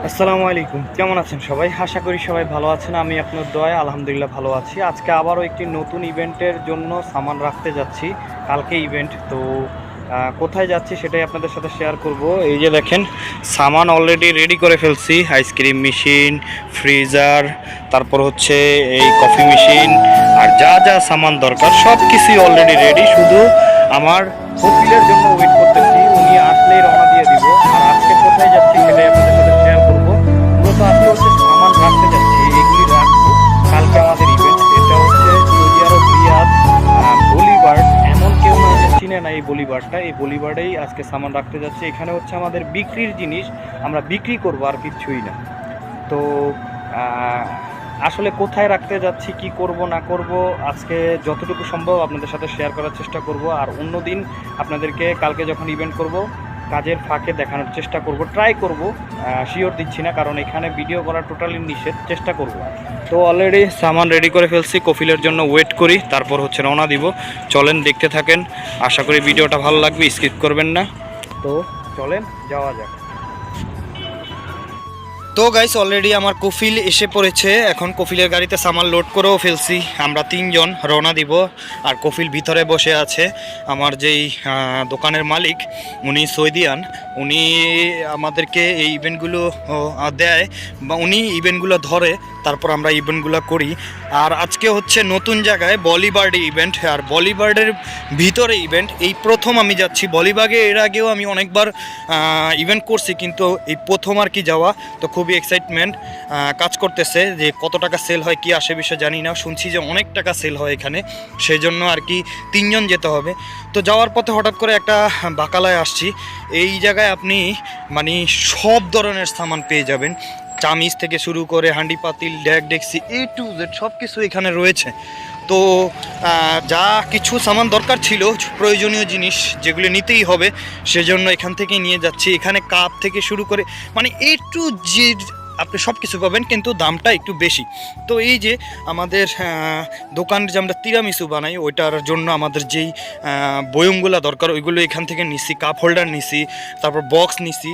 আসসালামু আলাইকুম। কেমন আছেন সবাই? আশা করি সবাই ভালো আছেন, আমি আপনার দয়া আলহামদুলিল্লাহ ভালো আছি। আজকে আবারও একটি নতুন ইভেন্টের জন্য সামান রাখতে যাচ্ছি, কালকে ইভেন্ট। তো কোথায় যাচ্ছি সেটাই আপনাদের সাথে শেয়ার করব। এই যে দেখেন, সামান অলরেডি রেডি করে ফেলছি আইসক্রিম মেশিন ফ্রিজার তারপর হচ্ছে এই কফি মেশিন আর যা যা সামান দরকার সব কিছুই অলরেডি রেডি শুধু আমার কপিলের জন্য ওয়েট করতেছি এই বলিবারটা, এই বলিবারেই আজকে সামান রাখতে যাচ্ছি। এখানে হচ্ছে আমাদের বিক্রির জিনিস, আমরা বিক্রি করব আর কিচ্ছুই না। তো আসলে কোথায় রাখতে যাচ্ছি, কি করব, না করব, আজকে যতটুকু সম্ভব আপনাদের সাথে শেয়ার করার চেষ্টা করব। আর অন্য দিন আপনাদেরকে কালকে যখন ইভেন্ট করব কাজের ফাঁকে দেখানোর চেষ্টা করব ট্রাই করব শিওর দিচ্ছি না, কারণ এখানে ভিডিও করা টোটালি নিষেধ, চেষ্টা করব। তো অলরেডি সামান রেডি করে ফেলছি কফিলের জন্য ওয়েট করি, তারপর হচ্ছে রওনা দিব। চলেন, দেখতে থাকেন। আশা করি ভিডিওটা ভালো লাগবে স্কিপ করবেন না। তো চলেন, যাওয়া যাক। তো গাইস অলরেডি আমার কফিল এসে পড়েছে। এখন কফিলের গাড়িতে সামান লোড করেও ফেলছি। আমরা তিনজন রওনা দিব আর কফিল ভিতরে বসে আছে। আমার যেই দোকানের মালিক, উনি সৈদিয়ান। উনি আমাদেরকে এই ইভেন্টগুলো দেয় বা উনি ইভেন্টগুলো ধরে, তারপর আমরা ইভেন্টগুলো করি। আর আজকে হচ্ছে নতুন জায়গায় বলিবার্ড ইভেন্ট আর বলিবার্ডের ভিতরে ইভেন্ট এই প্রথম আমি যাচ্ছি। বলিবাগে এর আগেও আমি অনেকবার ইভেন্ট করছি, কিন্তু এই প্রথম আর কি যাওয়া, তো খুবই এক্সাইটমেন্ট কাজ করতেছে যে কত টাকা সেল হয়, কি আসে বিষয়ে জানি না। শুনছি যে অনেক টাকা সেল হয় এখানে সেই জন্য আর কি তিনজন যেতে হবে। তো যাওয়ার পথে হঠাৎ করে একটা বাকালায় আসছি। এই জায়গায় আপনি মানে সব ধরনের সামান পেয়ে যাবেন। চামিজ থেকে শুরু করে হাঁডি, পাতিল ড্যাক ডেক্সি এ টু জেড সব কিছু এখানে রয়েছে। তো যা কিছু সামান দরকার ছিল, প্রয়োজনীয় জিনিস যেগুলো নিতেই হবে, সেজন্য এখান থেকে নিয়ে যাচ্ছি। এখানে কাপ থেকে শুরু করে মানে এ টু যে আপনি সব কিছু পাবেন কিন্তু দামটা একটু বেশি। তো এই যে আমাদের দোকানের যে আমরা তিরামিসু বানাই ওইটার জন্য আমাদের যেই বয়মগুলো দরকার ওইগুলো এখান থেকে নিছি কাপ হোল্ডার নিছি তারপর বক্স নিছি।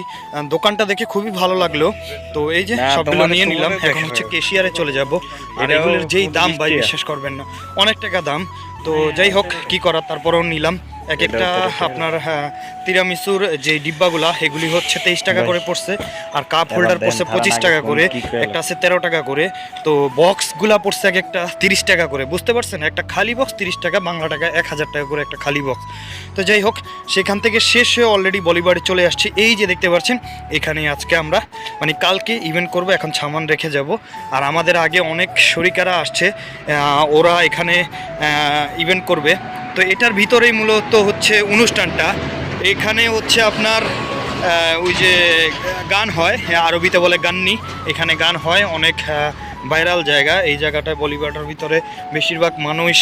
দোকানটা দেখে খুবই ভালো লাগল। তো এই যে সবগুলো নিয়ে নিলাম এখন হচ্ছে কেশিয়ারে চলে যাব। আর এগুলোর যেই দাম ভাই বিশ্বাস করবেন না অনেক টাকা দাম। তো যাই হোক কি করার তারপরেও নিলাম। এক একটা। আপনার হ্যাঁ, তিরামিসুর যে ডিব্বাগুলা এগুলি হচ্ছে তেইশ টাকা করে পড়ছে আর কাপ হোল্ডার পড়ছে পঁচিশ টাকা করে একটা আছে তেরো টাকা করে। তো বক্সগুলা পড়ছে এক একটা তিরিশ টাকা করে বুঝতে পারছেন? একটা খালি বক্স তিরিশ টাকা বাংলা টাকা এক হাজার টাকা করে একটা খালি বক্স তো যাই হোক সেখান থেকে শেষ হয়ে অলরেডি বলিবারে চলে আসছি। এই যে দেখতে পাচ্ছেন এখানে আজকে আমরা মানে কালকে ইভেন্ট করব এখন সামান রেখে যাব। আর আমাদের আগে অনেক শরিকারা আসছে ওরা এখানে ইভেন্ট করবে। তো এটার ভিতরেই মূলত হচ্ছে অনুষ্ঠানটা। এখানে হচ্ছে আপনার ওই যে গান হয় হ্যাঁ, আরবিতে বলে গান্নি। এখানে গান হয় অনেক ভাইরাল জায়গা। এই জায়গাটায় বলিবার্ডের ভিতরে বেশিরভাগ মানুষ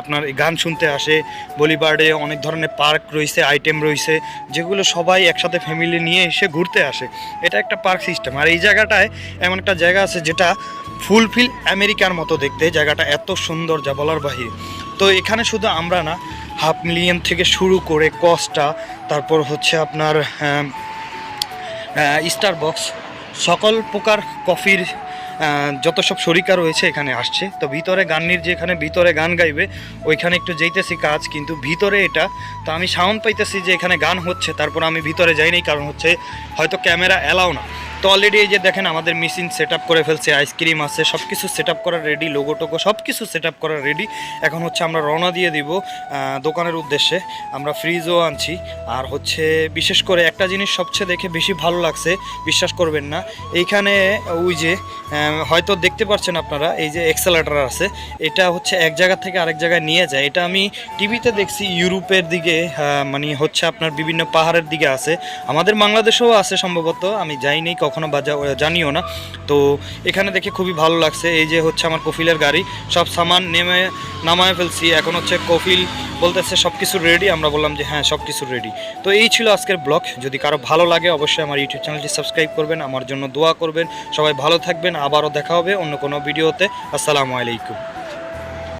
আপনার গান শুনতে আসে। বলিবার্ডে অনেক ধরনের পার্ক রয়েছে আইটেম রয়েছে যেগুলো সবাই একসাথে ফ্যামিলি নিয়ে এসে ঘুরতে আসে। এটা একটা পার্ক সিস্টেম আর এই জায়গাটায় এমন একটা জায়গা আছে যেটা ফুলফিল আমেরিকার মতো দেখতে। জায়গাটা এত সুন্দর যা বলার বাহিরে। তো এখানে শুধু আমরা না হাফ মিলিয়ন থেকে শুরু করে কস্টা, তারপর হচ্ছে আপনার স্টার বক্স সকল প্রকার কফির যত সব শরিকা রয়েছে এখানে আসছে। তো ভিতরে গান্নির যেখানে ভিতরে গান গাইবে, ওইখানে একটু যেতেছি কাজ, কিন্তু ভিতরে এটা, তো আমি সাউন্ড পাইতেছি যে এখানে গান হচ্ছে, তারপর আমি ভিতরে যাইনি, কারণ হচ্ছে হয়তো ক্যামেরা অ্যালাও না। তো অলরেডি এই যে দেখেন আমাদের মেশিন সেট করে ফেলছে আইসক্রিম আছে সব কিছু সেট করা রেডি লোগো টোগো সব কিছু সেট করা রেডি এখন হচ্ছে আমরা রওনা দিয়ে দিব দোকানের উদ্দেশ্যে। আমরা ফ্রিজও আনছি, আর হচ্ছে বিশেষ করে একটা জিনিস সবচেয়ে দেখে বেশি ভালো লাগছে, বিশ্বাস করবেন না, এইখানে ওই যে হয়তো দেখতে পাচ্ছেন আপনারা, এই যে এক্সেলেটার আছে, এটা হচ্ছে এক জায়গা থেকে আরেক জায়গায় নিয়ে যায়। এটা আমি টিভিতে দেখছি, ইউরোপের দিকে মানে হচ্ছে আপনার বিভিন্ন পাহাড়ের দিকে আছে। আমাদের বাংলাদেশেও আছে সম্ভবত, আমি যাইনি কখনো। যা- জানিও না। তো এখানে দেখে খুবই ভালো লাগছে। এই যে হচ্ছে আমার কফিলের গাড়ি। সব সামান নেমে নামায় ফেলছি। এখন হচ্ছে কফিল বলতেছে সব কিছু রেডি আমরা বললাম যে হ্যাঁ সব কিছু রেডি তো এই ছিল আজকের ব্লগ যদি কারও ভালো লাগে, অবশ্যই আমার ইউটিউব চ্যানেলটি সাবস্ক্রাইব করবেন। আমার জন্য দোয়া করবেন। সবাই ভালো থাকবেন। আবারও দেখা হবে অন্য কোনো ভিডিওতে আসসালামু আলাইকুম।